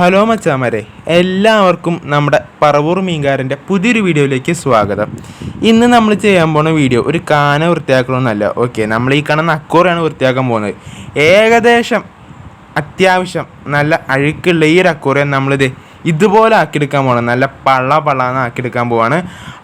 Hello മച്ചാമാരെ എല്ലാവർക്കും നമ്മുടെ പറവൂർ മീൻകാരന്റെ പുതിയൊരു വീഡിയോയിലേക്ക് സ്വാഗതം. ഇന്ന് നമ്മൾ ചെയ്യാൻ പോണ വീഡിയോ ഒരു കാന വൃത്തിയാക്കണമെന്നല്ല ഓക്കെ നമ്മൾ ഈ കാണുന്ന അക്കോറയാണ് വൃത്തിയാക്കാൻ പോകുന്നത്. ഏകദേശം അത്യാവശ്യം നല്ല അഴുക്കുള്ള ഈ ഒരു അക്കോറിയം നമ്മളിത് ഇതുപോലെ ആക്കിയെടുക്കാൻ പോകണം നല്ല പള്ള പള്ളാന്ന് ആക്കിയെടുക്കാൻ പോവാണ്.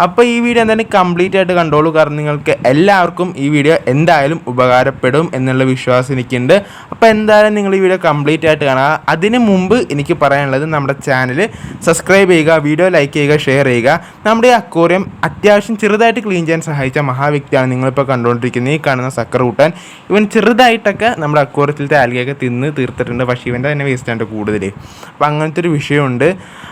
അപ്പോൾ ഈ വീഡിയോ എന്തായാലും കംപ്ലീറ്റ് ആയിട്ട് കണ്ടോളൂ. കാരണം നിങ്ങൾക്ക് എല്ലാവർക്കും ഈ വീഡിയോ എന്തായാലും ഉപകാരപ്പെടും എന്നുള്ള വിശ്വാസം എനിക്കുണ്ട്. അപ്പോൾ എന്തായാലും നിങ്ങൾ ഈ വീഡിയോ കംപ്ലീറ്റ് ആയിട്ട് കാണുക. അതിന് മുമ്പ് എനിക്ക് പറയാനുള്ളത് നമ്മുടെ ചാനൽ സബ്സ്ക്രൈബ് ചെയ്യുക വീഡിയോ ലൈക്ക് ചെയ്യുക ഷെയർ ചെയ്യുക. നമ്മുടെ അക്വേറിയം അത്യാവശ്യം ചെറുതായിട്ട് ക്ലീൻ ചെയ്യാൻ സഹായിച്ച മഹാവ്യക്തിയാണ് നിങ്ങളിപ്പോൾ കണ്ടുകൊണ്ടിരിക്കുന്നത്. ഈ കാണുന്ന സക്കർ കൂട്ടാൻ ഇവൻ ചെറുതായിട്ടൊക്കെ നമ്മുടെ അക്വോറിയത്തിലത്തെ ആൽഗയൊക്കെ തിന്ന് തീർത്തിട്ടുണ്ട്. പക്ഷേ ഇവന്റെ തന്നെ വേസ്റ്റാണ് കൂടുതൽ അപ്പോൾ അങ്ങനത്തെ ഒരു വിഷയമുണ്ട്.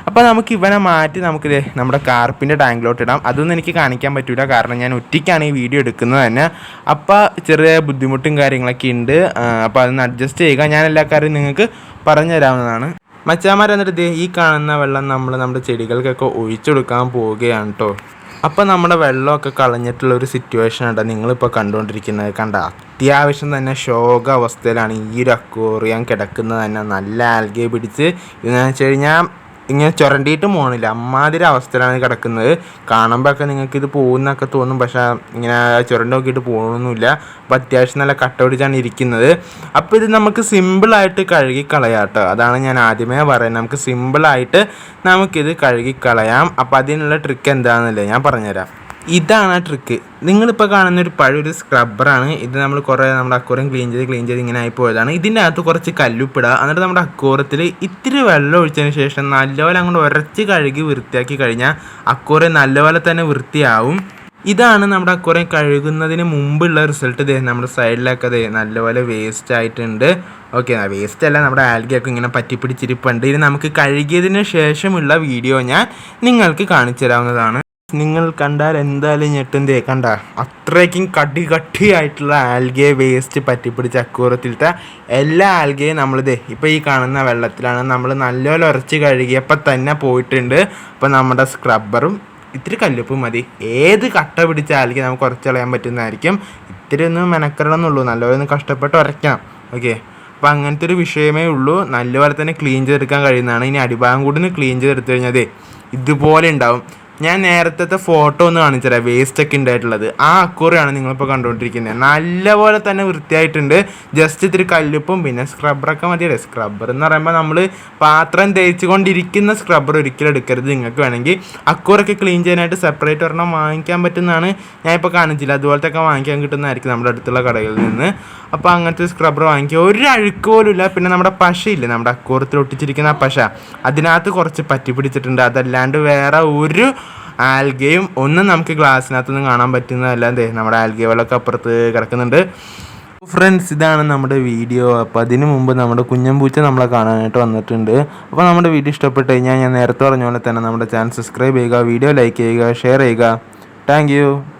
അപ്പോൾ നമുക്ക് ഇവനെ മാറ്റി നമുക്ക് നമ്മുടെ കാർപ്പിന്റെ ടാങ്കിലോട്ട് ഇടാം. അതൊന്നും എനിക്ക് കാണിക്കാൻ പറ്റില്ല കാരണം ഞാൻ ഒറ്റയ്ക്കാണ് ഈ വീഡിയോ എടുക്കുന്നത് തന്നെ. അപ്പോൾ ചെറിയ ബുദ്ധിമുട്ടും കാര്യങ്ങളൊക്കെ ഉണ്ട്. അപ്പോൾ അതൊന്ന് അഡ്ജസ്റ്റ് ചെയ്യുക. ഞാൻ എല്ലാ കാര്യവും നിങ്ങൾക്ക് പറഞ്ഞു തരാവുന്നതാണ് മച്ചാമാർ എന്നിട്ട് ഈ കാണുന്ന വെള്ളം നമ്മൾ നമ്മുടെ ചെടികൾക്കൊക്കെ ഒഴിച്ചു കൊടുക്കാൻ പോവുകയാണ് കേട്ടോ അപ്പോൾ നമ്മുടെ വെള്ളമൊക്കെ കളഞ്ഞിട്ടുള്ള ഒരു സിറ്റുവേഷൻ ഉണ്ടോ നിങ്ങളിപ്പോൾ കണ്ടുകൊണ്ടിരിക്കുന്നത്. കണ്ട അത്യാവശ്യം തന്നെ ശോക അവസ്ഥയിലാണ് ഈ ഒരു അക്വോറിയം കിടക്കുന്നത് തന്നെ. നല്ല ആൽഗയെ പിടിച്ച്. ഇതെന്ന് വെച്ച് കഴിഞ്ഞാൽ ഇങ്ങനെ ചുരണ്ടിയിട്ട് പോകണില്ല അമ്മാതിരി അവസ്ഥയിലാണ് കിടക്കുന്നത്. കാണുമ്പോഴൊക്കെ നിങ്ങൾക്ക് ഇത് പോകുന്നൊക്കെ തോന്നും. പക്ഷേ ഇങ്ങനെ ചുരണ്ടി നോക്കിയിട്ട് പോകണമെന്നില്ല അപ്പോൾ അത്യാവശ്യം നല്ല കട്ട പിടിച്ചാണ് ഇരിക്കുന്നത്. അപ്പോൾ ഇത് നമുക്ക് സിമ്പിളായിട്ട് കഴുകി കളയാം കേട്ടോ അതാണ് ഞാൻ ആദ്യമേ പറയുന്നത്. നമുക്ക് സിമ്പിളായിട്ട് നമുക്കിത് കഴുകി കളയാം അപ്പോൾ അതിനുള്ള ട്രിക്ക് എന്താണെന്നല്ലേ ഞാൻ പറഞ്ഞുതരാം. ഇതാണ് ആ ട്രിക്ക് നിങ്ങളിപ്പോൾ കാണുന്ന ഒരു പഴയൊരു സ്ക്രബ്ബറാണ് ഇത് നമ്മൾ കുറേ നമ്മുടെ അക്കൂറം ക്ലീൻ ചെയ്ത് ക്ലീൻ ചെയ്ത് ഇങ്ങനെ ആയി പോയതാണ്. ഇതിന്റെ അകത്ത് കുറച്ച് കല്ലുപ്പിടുക എന്നിട്ട് നമ്മുടെ അക്കൂറത്തിൽ ഇത്തിരി വെള്ളം ഒഴിച്ചതിന് ശേഷം നല്ലപോലെ അങ്ങോട്ട് ഉരച്ച് കഴുകി വൃത്തിയാക്കി കഴിഞ്ഞാൽ അക്കൂറ നല്ലപോലെ തന്നെ വൃത്തിയാവും. ഇതാണ് നമ്മുടെ അക്കൂറ കഴുകുന്നതിന് മുമ്പുള്ള റിസൾട്ട് ഇതേ നമ്മുടെ സൈഡിലൊക്കെ ദേ നല്ലപോലെ വേസ്റ്റ് ആയിട്ടുണ്ട്. ഓക്കെ വേസ്റ്റ് അല്ല നമ്മുടെ ആൽഗയൊക്കെ ഇങ്ങനെ പറ്റിപ്പിടിച്ചിരിപ്പുണ്ട്. ഇത് നമുക്ക് കഴുകിയതിന് ശേഷമുള്ള വീഡിയോ ഞാൻ നിങ്ങൾക്ക് കാണിച്ചു തരാവുന്നതാണ് നിങ്ങൾ കണ്ടാൽ എന്തായാലും ഞെട്ടുന്തേ കണ്ട അത്രയ്ക്കും കടി കട്ടിയായിട്ടുള്ള ആൽഗയെ വേസ്റ്റ് പറ്റിപ്പിടിച്ച് അക്കൂറത്തിലത്തെ എല്ലാ ആൽഗയും നമ്മളിതേ ഇപ്പോൾ ഈ കാണുന്ന വെള്ളത്തിലാണ്. നമ്മൾ നല്ലപോലെ ഉരച്ച് കഴുകിയപ്പോൾ തന്നെ പോയിട്ടുണ്ട്. അപ്പോൾ നമ്മുടെ സ്ക്രബ്ബറും ഇത്തിരി കല്ലുപ്പും മതി. ഏത് കട്ട പിടിച്ച ആൽഗ നമുക്ക് ഉരച്ച് കളയാൻ പറ്റുന്നതായിരിക്കും. ഇത്തിരി ഒന്ന് മെനക്കെടണമെന്നുള്ളൂ. നല്ലപോലെ ഒന്ന് കഷ്ടപ്പെട്ട് ഉരയ്ക്കണം. ഓക്കെ? അപ്പോൾ അങ്ങനത്തെ ഒരു വിഷയമേ ഉള്ളൂ. നല്ലപോലെ തന്നെ ക്ലീൻ ചെയ്തെടുക്കാൻ കഴിയുന്നതാണ്. ഇനി അടിഭാഗം കൂടി ക്ലീൻ ചെയ്തെടുത്തു കഴിഞ്ഞാൽ ഇതുപോലെ ഉണ്ടാവും. ഞാൻ നേരത്തെ ഫോട്ടോ ഒന്ന് കാണിച്ചു തരാം വേസ്റ്റ് ഒക്കെ ഉണ്ടായിട്ടുള്ളത്. ആ അക്കൂറിയാണ് നിങ്ങളിപ്പോൾ കണ്ടുകൊണ്ടിരിക്കുന്നത് നല്ലപോലെ തന്നെ വൃത്തിയായിട്ടുണ്ട്. ജസ്റ്റ് ഇത്തിരി കല്ലുപ്പും പിന്നെ സ്ക്രബറൊക്കെ മതിയല്ലേ? സ്ക്രബ്ബർ എന്ന് പറയുമ്പോൾ നമ്മൾ പാത്രം തേച്ച് കൊണ്ടിരിക്കുന്ന സ്ക്രബ്ബർ ഒരിക്കലും എടുക്കരുത്. നിങ്ങൾക്ക് വേണമെങ്കിൽ അക്കൂറൊക്കെ ക്ലീൻ ചെയ്യാനായിട്ട് സെപ്പറേറ്റ് ഒരെണ്ണം വാങ്ങിക്കാൻ പറ്റുന്നതാണ്. ഞാൻ ഇപ്പോൾ കാണിച്ചില്ല. അതുപോലത്തെ ഒക്കെ വാങ്ങിക്കാൻ കിട്ടുന്നതായിരിക്കും നമ്മുടെ അടുത്തുള്ള കടകളിൽ നിന്ന്. അപ്പോൾ അങ്ങനത്തെ സ്ക്രബ്ബർ വാങ്ങിക്കുക. ഒരു അഴുക്ക് പോലും ഇല്ല. പിന്നെ നമ്മുടെ പശയില്ലേ? നമ്മുടെ അക്കൂറത്തിൽ ഒട്ടിച്ചിരിക്കുന്ന പശ. അതിനകത്ത് കുറച്ച് പറ്റി പിടിച്ചിട്ടുണ്ട്. അതല്ലാണ്ട് വേറെ ഒരു ആൽഗയും ഒന്നും നമുക്ക് ഗ്ലാസ്സിനകത്തൊന്നും കാണാൻ പറ്റുന്നതല്ല. എന്തേ നമ്മുടെ ആൽഗകളൊക്കെ അപ്പുറത്ത് കിടക്കുന്നുണ്ട്. ഫ്രണ്ട്സ് ഇതാണ് നമ്മുടെ വീഡിയോ. അപ്പോൾ അതിന് മുമ്പ് നമ്മുടെ കുഞ്ഞമ്പൂച്ച നമ്മളെ കാണാനായിട്ട് വന്നിട്ടുണ്ട്. അപ്പോൾ നമ്മുടെ വീഡിയോ ഇഷ്ടപ്പെട്ട് കഴിഞ്ഞാൽ ഞാൻ നേരത്തെ പറഞ്ഞ പോലെ തന്നെ നമ്മുടെ ചാനൽ സബ്സ്ക്രൈബ് ചെയ്യുക വീഡിയോ ലൈക്ക് ചെയ്യുക ഷെയർ ചെയ്യുക. താങ്ക്